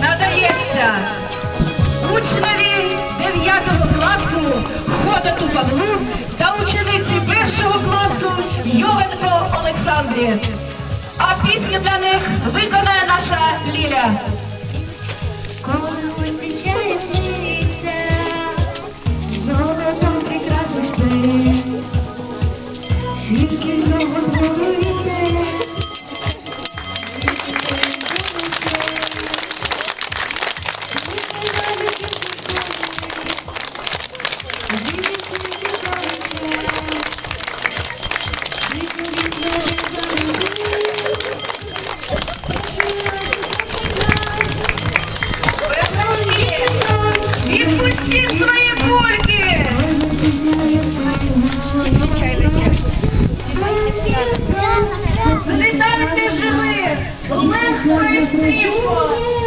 Надається учневі 9 класу Ходоту Павлу та учениці 1 класу Йовенко Олександрі. А пісню для них виконає наша Ліля. Коли зустрічає світа, легко